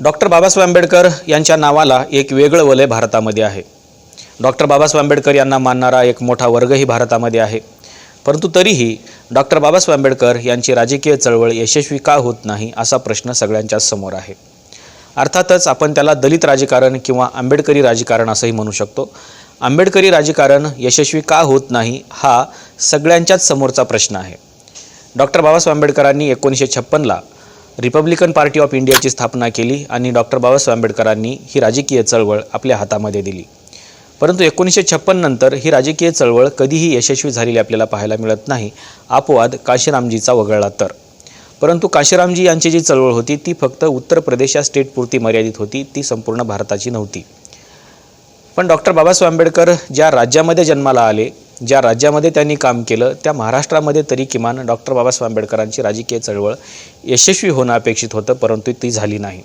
Doctor Babasaheb Ambedkar यांच्या नावाला एक वेगळं वलय भारतामध्ये आहे. डॉक्टर बाबासाहेब आंबेडकर यांना मानणारा एक मोठा वर्गही भारतामध्ये आहे. परंतु तरीही डॉक्टर बाबासाहेब आंबेडकर यांची राजकीय चळवळ यशस्वी का होत नाही असा प्रश्न सगळ्यांच्याच समोर आहे. अर्थातच आपण त्याला दलित राजकारण किंवा आंबेडकरी राजकारण असंही म्हणू शकतो. आंबेडकरी राजकारण यशस्वी का होत नाही हा सगळ्यांच्याच समोरचा प्रश्न आहे. डॉक्टर बाबासाहेब आंबेडकरांनी एकोणीसशे छप्पनला रिपब्लिकन पार्टी ऑफ इंडियाची स्थापना केली आणि डॉक्टर बाबासाहेब आंबेडकरांनी ही राजकीय चळवळ आपल्या हातामध्ये दिली. परंतु एकोणीसशे छप्पन नंतर ही राजकीय चळवळ कधीही यशस्वी झालेली आपल्याला पाहायला मिळत नाही. अपवाद काशीरामजीचा वगळला तर. परंतु काशीरामजी यांची जी चळवळ होती ती फक्त उत्तर प्रदेश या स्टेटपुरती मर्यादित होती ती संपूर्ण भारताची नव्हती. पण डॉक्टर बाबासाहेब आंबेडकर ज्या राज्यामध्ये जन्माला आले ज्या राज्यामध्ये त्यांनी काम केलं त्या महाराष्ट्रामध्ये तरी किमान डॉक्टर बाबासाहेब आंबेडकरांची राजकीय चळवळ यशस्वी होणं अपेक्षित होतं परंतु ती झाली नाही.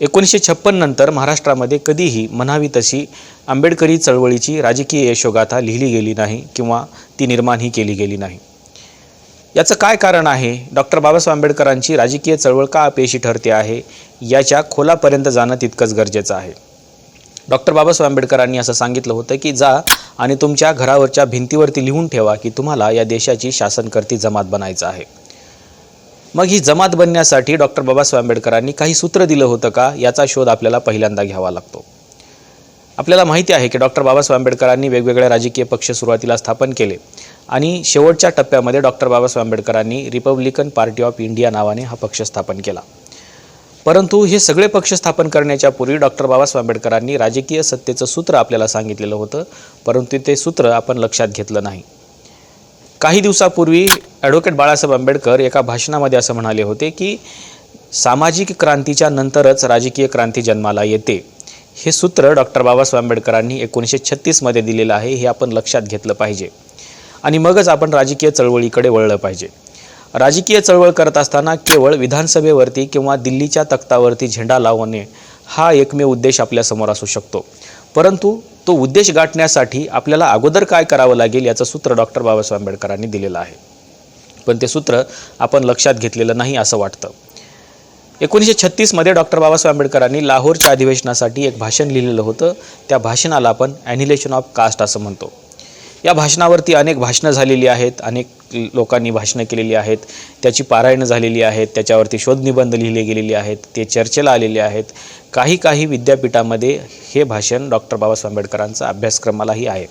एकोणीसशे छप्पन नंतर महाराष्ट्रामध्ये कधीही म्हणावी तशी आंबेडकरी चळवळीची राजकीय यशोगाथा लिहिली गेली नाही किंवा ती निर्माणही केली गेली नाही. याचं काय कारण आहे? डॉक्टर बाबासाहेब आंबेडकरांची राजकीय चळवळ का अपयशी ठरते आहे? याच्या खोलापर्यंत जाणं तितकंच गरजेचं आहे. डॉक्टर बाबासाहेब आंबेडकरांनी असं सांगितलं होतं की जा आणि तुमच्या घरावरच्या भिंतीवरती लिहून ठेवा की तुम्हाला या देशाची शासनकर्ती जमात बनायचं आहे. मग ही जमात बनण्यासाठी डॉक्टर बाबासाहेब आंबेडकरांनी काही सूत्र दिलं होतं का? याचा शोध आपल्याला पहिल्यांदा घ्यावा लागतो. आपल्याला माहिती आहे की डॉक्टर बाबासाहेब आंबेडकरांनी वेगवेगळे राजकीय पक्ष सुरुवातीला स्थापन केले आणि शेवटच्या टप्प्यामध्ये डॉक्टर बाबासाहेब आंबेडकरांनी रिपब्लिकन पार्टी ऑफ इंडिया नावाने हा पक्ष स्थापन केला. परंतु हे सगळे पक्ष स्थापन करण्याच्या पूर्वी डॉक्टर बाबासाहेब आंबेडकरांनी राजकीय सत्तेचं सूत्र आपल्याला सांगितलेलं होतं परंतु ते सूत्र आपण लक्षात घेतलं नाही. काही दिवसापूर्वी ॲडव्होकेट बाळासाहेब आंबेडकर एका भाषणामध्ये असं म्हणाले होते की सामाजिक क्रांतीच्या नंतरच राजकीय क्रांती जन्माला येते. हे सूत्र डॉक्टर बाबासाहेब आंबेडकरांनी एकोणीसशे छत्तीसमध्ये दिलेलं आहे हे आपण लक्षात घेतलं पाहिजे. आणि मगच आपण राजकीय चळवळीकडे वळलं पाहिजे. राजकीय चळवळ करत असताना केवळ विधानसभेवरती किंवा दिल्लीच्या तख्तावरती झेंडा लावणे हा एकमेव उद्देश आपल्यासमोर असू शकतो. परंतु तो उद्देश गाठण्यासाठी आपल्याला अगोदर काय करावं लागेल याचं सूत्र डॉक्टर बाबासाहेब आंबेडकरांनी दिलेलं आहे. पण ते सूत्र आपण लक्षात घेतलेलं नाही असं वाटतं. एकोणीसशे छत्तीसमध्ये डॉक्टर बाबासाहेब आंबेडकरांनी लाहोरच्या अधिवेशनासाठी एक भाषण लिहिलेलं होतं. त्या भाषणाला आपण ॲनिलेशन ऑफ कास्ट असं म्हणतो. या भाषणावरती अनेक भाषणं झालेली आहेत अनेक लोकांनी भाषणं केलेली आहेत त्याची पारायणं झालेली आहेत त्याच्यावरती शोधनिबंध लिहिले गेलेले आहेत ते चर्चेला आलेले आहेत. काही काही विद्यापीठामध्ये हे भाषण डॉक्टर बाबासाहेब आंबेडकरांचा अभ्यासक्रमालाही आहे.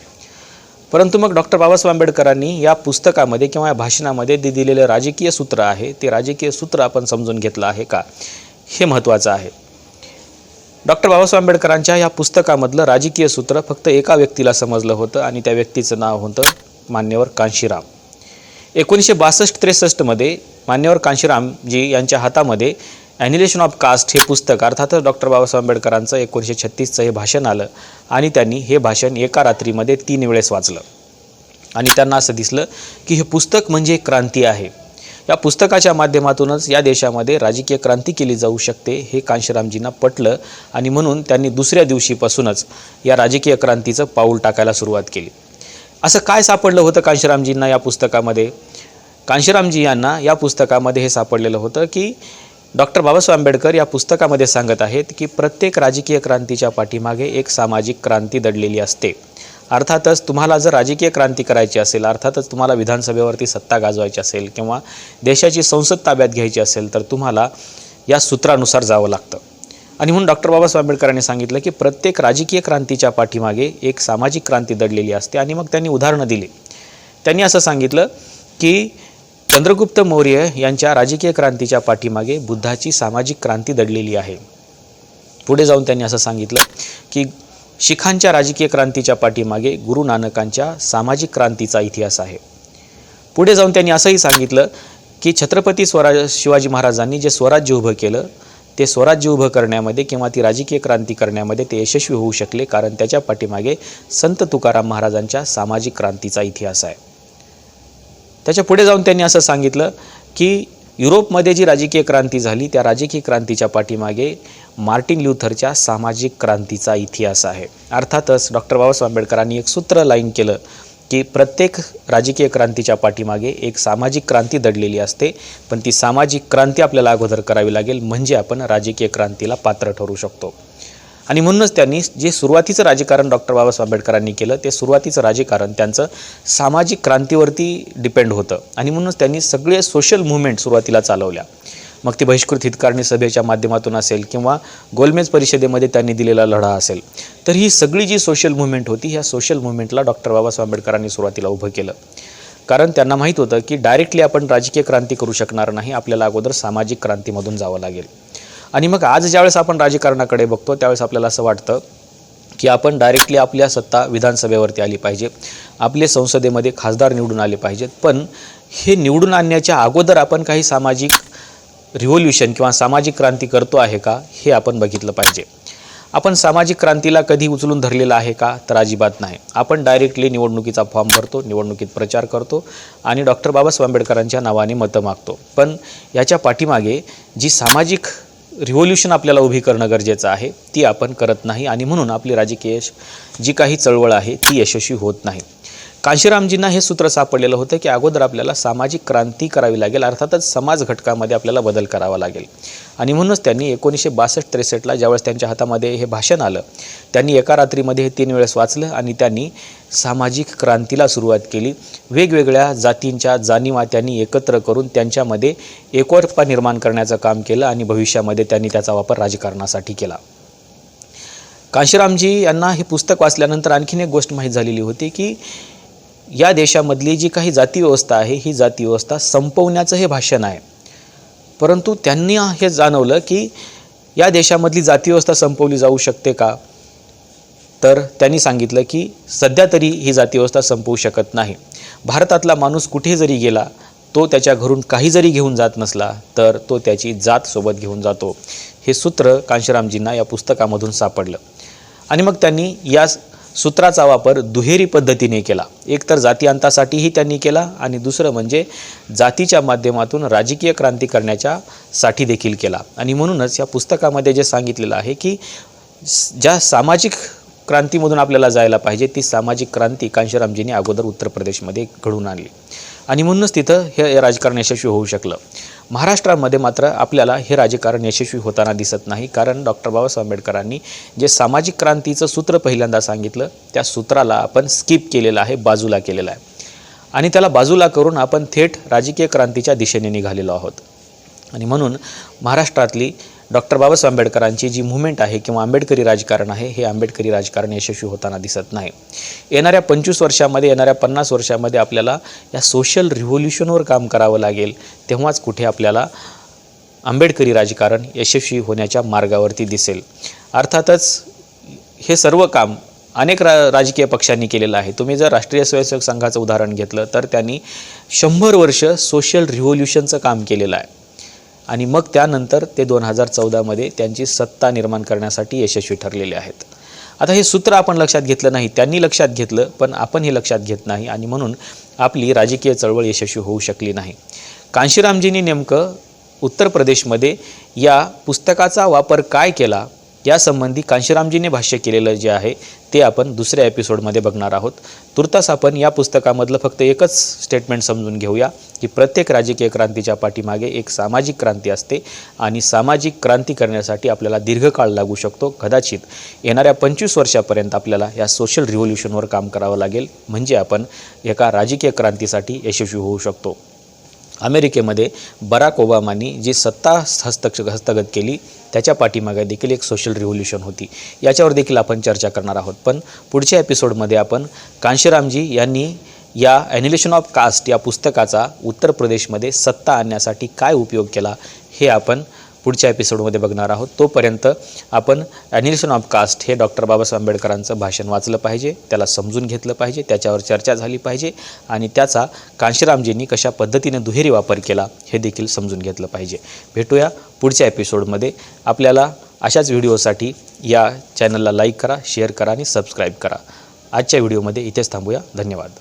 परंतु मग डॉक्टर बाबासाहेब आंबेडकरांनी या पुस्तकामध्ये किंवा या भाषणामध्ये जे दिलेलं राजकीय सूत्र आहे ते राजकीय सूत्र आपण समजून घेतलं आहे का? हे महत्त्वाचं आहे. डॉक्टर बाबासाहेब आंबेडकरांच्या या पुस्तकामधलं राजकीय सूत्र फक्त एका व्यक्तीला समजलं होतं आणि त्या व्यक्तीचं नाव होतं मान्यवर कांशीराम. एकोणीसशे बासष्ट त्रेसष्टमध्ये मान्यवर कांशीरामजी यांच्या हातामध्ये ॲनिलेशन ऑफ कास्ट हे पुस्तक अर्थातच डॉक्टर बाबासाहेब आंबेडकरांचं एकोणीसशे छत्तीसचं हे भाषण आलं आणि त्यांनी हे भाषण एका रात्रीमध्ये तीन वेळेस वाचलं. आणि त्यांना असं दिसलं की हे पुस्तक म्हणजे एक क्रांती आहे. या पुस्तकाच्या माध्यमातूनच या देशामध्ये राजकीय क्रांती केली जाऊ शकते हे कांशीरामजींना पटलं आणि म्हणून त्यांनी दुसऱ्या दिवशीपासूनच या राजकीय क्रांतीचं पाऊल टाकायला सुरुवात केली. असं काय सापडलं होतं कांशीरामजींना या पुस्तकामध्ये? कांशीरामजी यांना या पुस्तकामध्ये हे सापडलेलं होतं की डॉक्टर बाबासाहेब आंबेडकर या पुस्तकामध्ये सांगत आहेत की प्रत्येक राजकीय क्रांतीच्या पाठीमागे एक सामाजिक क्रांती दडलेली असते. अर्थातच तुम्हाला जर राजकीय क्रांती करायची असेल अर्थातच तुम्हाला विधानसभेवरती सत्ता गाजवायची असेल किंवा देशाची संसद ताब्यात घ्यायची असेल तर तुम्हाला या सूत्रानुसार जावं लागतं. आणि म्हणून डॉक्टर बाबासाहेब आंबेडकरांनी सांगितलं की प्रत्येक राजकीय क्रांतीच्या पाठीमागे एक सामाजिक क्रांती दडलेली असते आणि मग त्यांनी उदाहरणं दिली. त्यांनी असं सांगितलं की चंद्रगुप्त मौर्य यांच्या राजकीय क्रांतीच्या पाठीमागे बुद्धाची सामाजिक क्रांती दडलेली आहे. पुढे जाऊन त्यांनी असं सांगितलं की शिखांच्या राजकीय क्रांतीच्या पाठीमागे गुरु नानकांच्या सामाजिक क्रांतीचा इतिहास आहे. पुढे जाऊन त्यांनी असंही सांगितलं की छत्रपती स्वराज शिवाजी महाराजांनी जे स्वराज्य उभं केलं ते स्वराज्य उभं करण्यामध्ये किंवा ती राजकीय क्रांती करण्यामध्ये ते यशस्वी होऊ शकले कारण त्याच्या पाठीमागे संत तुकाराम महाराजांच्या सामाजिक क्रांतीचा इतिहास आहे. त्याच्या पुढे जाऊन त्यांनी असं सांगितलं की युरोपमध्ये जी राजकीय क्रांती झाली त्या राजकीय क्रांतीच्या पाठीमागे मार्टिन ल्युथरच्या सामाजिक क्रांतीचा इतिहास आहे. अर्थातच डॉक्टर बाबासाहेब आंबेडकरांनी एक सूत्र लाईन केलं की प्रत्येक राजकीय क्रांतीच्या पाठीमागे एक सामाजिक क्रांती दडलेली असते पण ती सामाजिक क्रांती आपल्याला अगोदर करावी लागेल म्हणजे आपण राजकीय क्रांतीला पात्र ठरू शकतो. आणि म्हणूनच त्यांनी जे सुरुवातीचं राजकारण डॉक्टर बाबासाहेब आंबेडकरांनी केलं ते सुरुवातीचं राजकारण त्यांचं सामाजिक क्रांतीवरती डिपेंड होतं. आणि म्हणूनच त्यांनी सगळे सोशल मुवमेंट सुरुवातीला चालवल्या. मग ती बहिष्कृत हितकारणी सभेच्या माध्यमातून असेल किंवा गोलमेज परिषदेमध्ये त्यांनी दिलेला लढा असेल. तर ही सगळी जी सोशल मुवमेंट होती ह्या सोशल मुवमेंटला डॉक्टर बाबासाहेब आंबेडकरांनी सुरुवातीला उभं केलं. कारण त्यांना माहीत होतं की डायरेक्टली आपण राजकीय क्रांती करू शकणार नाही आपल्याला अगोदर सामाजिक क्रांतीमधून जावं लागेल. आणि मग आज ज्यावेळेस आपण राजकारणाकडे बघतो त्यावेळेस आपल्याला असं वाटतं की आपण डायरेक्टली आपल्या सत्ता विधानसभेवरती आली पाहिजे आपले संसदेमध्ये खासदार निवडून आले पाहिजेत. पण हे निवडून आणण्याच्या अगोदर आपण काही सामाजिक रिव्होल्युशन किंवा सामाजिक क्रांती करतो आहे का हे आपण बघितलं पाहिजे. आपण सामाजिक क्रांतीला कधी उचलून धरलेला आहे का तर अजिबात नाही. आपण डायरेक्टली निवडणुकीचा फॉर्म भरतो निवडणुकीत प्रचार करतो आणि डॉक्टर बाबासाहेब आंबेडकरांच्या नावाने मतं मागतो. पण याच्या पाठीमागे जी सामाजिक रिव्होल्युशन आपल्याला उभी करणं गरजेचं आहे ती आपण करत नाही आणि म्हणून आपली राजकीय जी काही चळवळ आहे ती यशस्वी होत नाही. कांशीरामजींना हे सूत्र सापडलेलं होतं की अगोदर आपल्याला सामाजिक क्रांती करावी लागेल अर्थातच समाज घटकामध्ये आपल्याला बदल करावा लागेल. आणि म्हणूनच त्यांनी एकोणीसशे बासष्ट त्रेसष्टला ज्यावेळेस त्यांच्या हातामध्ये हे भाषण आलं त्यांनी एका रात्रीमध्ये हे तीन वेळेस वाचलं आणि त्यांनी सामाजिक क्रांतीला सुरुवात केली. वेगवेगळ्या जातींच्या जाणीवा त्यांनी एकत्र करून त्यांच्यामध्ये एकोरपा निर्माण करण्याचं काम केलं आणि भविष्यामध्ये त्यांनी त्याचा वापर राजकारणासाठी केला. कांशीरामजी यांना हे पुस्तक वाचल्यानंतर आणखीन एक गोष्ट माहीत झालेली होती की या देशामधली जी काही जाती व्यवस्था आहे ही जाती व्यवस्था संपवण्याचं हे भाषण आहे. परंतु त्यांनी हे जाणवलं की या देशामधली जातीव्यवस्था संपवली जाऊ शकते का? तर त्यांनी सांगितलं की सध्या तरी ही जातीव्यवस्था संपवू शकत नाही. भारतातला माणूस कुठे जरी गेला तो त्याच्या घरून काही जरी घेऊन जात नसला तर तो त्याची जात सोबत घेऊन जातो. हे सूत्र कांशीरामजींना या पुस्तकामधून सापडलं. आणि मग त्यांनी या सूत्राचा वापर दुहेरी पद्धतीने केला. एकतर जातीअंतासाठीही त्यांनी केला आणि दुसरं म्हणजे जातीच्या माध्यमातून राजकीय क्रांती करण्याच्या साठी देखील केला. आणि म्हणूनच या पुस्तकामध्ये जे सांगितलेलं आहे की ज्या सामाजिक क्रांतीमधून आपल्याला जायला पाहिजे ती सामाजिक क्रांती कांशीरामजींनी अगोदर उत्तर प्रदेशमध्ये घडवून आणली. आणि म्हणूनच तिथं हे राजकारण यशस्वी होऊ शकलं. महाराष्ट्रामध्ये मात्र आपल्याला हे राजकारण यशस्वी होताना दिसत नाही. कारण डॉक्टर बाबासाहेब आंबेडकरांनी जे सामाजिक क्रांतीचं सूत्र पहिल्यांदा सांगितलं त्या सूत्राला आपण स्किप केलेलं आहे बाजूला केलेलं आहे. आणि त्याला बाजूला करून आपण थेट राजकीय क्रांतीच्या दिशेने निघालेलो आहोत. आणि म्हणून महाराष्ट्रातली डॉक्टर बाबासाहेब आंबेडकरांची जी मुवमेंट आहे किंवा आंबेडकरी राजकारण आहे हे आंबेडकरी राजकारण यशस्वी होताना दिसत नाही. येणाऱ्या पंचवीस वर्षामध्ये येणाऱ्या पन्नास वर्षामध्ये आपल्याला या सोशल रिव्होल्युशनवर काम करावं लागेल तेव्हाच कुठे आपल्याला आंबेडकरी राजकारण यशस्वी होण्याच्या मार्गावरती दिसेल. अर्थातच हे सर्व काम अनेक रा राजकीय पक्षांनी केलेलं आहे. तुम्ही जर राष्ट्रीय स्वयंसेवक संघाचं उदाहरण घेतलं तर त्यांनी शंभर वर्ष सोशल रिव्होल्युशनचं काम केलेलं आहे. आणि मग त्यानंतर ते दोन हजार चौदामध्ये त्यांची सत्ता निर्माण करण्यासाठी यशस्वी ठरलेले आहेत. आता हे सूत्र आपण लक्षात घेतलं नाही त्यांनी लक्षात घेतलं पण आपण हे लक्षात घेत नाही आणि म्हणून आपली राजकीय चळवळ यशस्वी होऊ शकली नाही. कांशीरामजींनी नेमकं उत्तर प्रदेशमध्ये या पुस्तकाचा वापर काय केला यासंबंधी कांशीरामजीने भाष्य केलेलं जे आहे ते आपण दुसऱ्या एपिसोडमध्ये बघणार आहोत. तुर्तास आपण या पुस्तकामधलं फक्त एकच स्टेटमेंट समजून घेऊया की प्रत्येक राजकीय क्रांतीच्या पाठीमागे एक सामाजिक क्रांती असते आणि सामाजिक क्रांती करण्यासाठी आपल्याला दीर्घकाळ लागू शकतो. कदाचित येणाऱ्या पंचवीस वर्षापर्यंत आपल्याला या सोशल रिव्होल्युशनवर काम करावं लागेल. म्हणजे आपण एका राजकीय क्रांतीसाठी यशस्वी होऊ शकतो. अमेरिकेमध्ये बराक ओबामांनी जी सत्ता हस्तक्ष हस्तगत केली त्याच्या पाठीमागे देखील एक सोशल रिव्होल्युशन होती. याच्यावर देखील आपण चर्चा करणार आहोत. पण पुढच्या एपिसोडमध्ये आपण कांशीरामजी यांनी या ॲन्युलेशन ऑफ कास्ट या पुस्तकाचा उत्तर प्रदेशमध्ये सत्ता आणण्यासाठी काय उपयोग केला हे आपण पुढच्या एपिसोडमध्ये बघणार आहोत. तोपर्यंत आपण ॲनिलेशन ऑफ कास्ट हे डॉक्टर बाबासाहेब आंबेडकरांचं भाषण वाचलं पाहिजे त्याला समजून घेतलं पाहिजे त्याच्यावर चर्चा झाली पाहिजे आणि त्याचा कांशीरामजींनी कशा पद्धतीने दुहेरी वापर केला हे देखील समजून घेतलं पाहिजे. भेटूया पुढच्या एपिसोडमध्ये. आपल्याला अशाच व्हिडिओसाठी या चॅनलला लाईक करा शेअर करा आणि सबस्क्राईब करा. आजच्या व्हिडिओमध्ये इथेच थांबूया. धन्यवाद.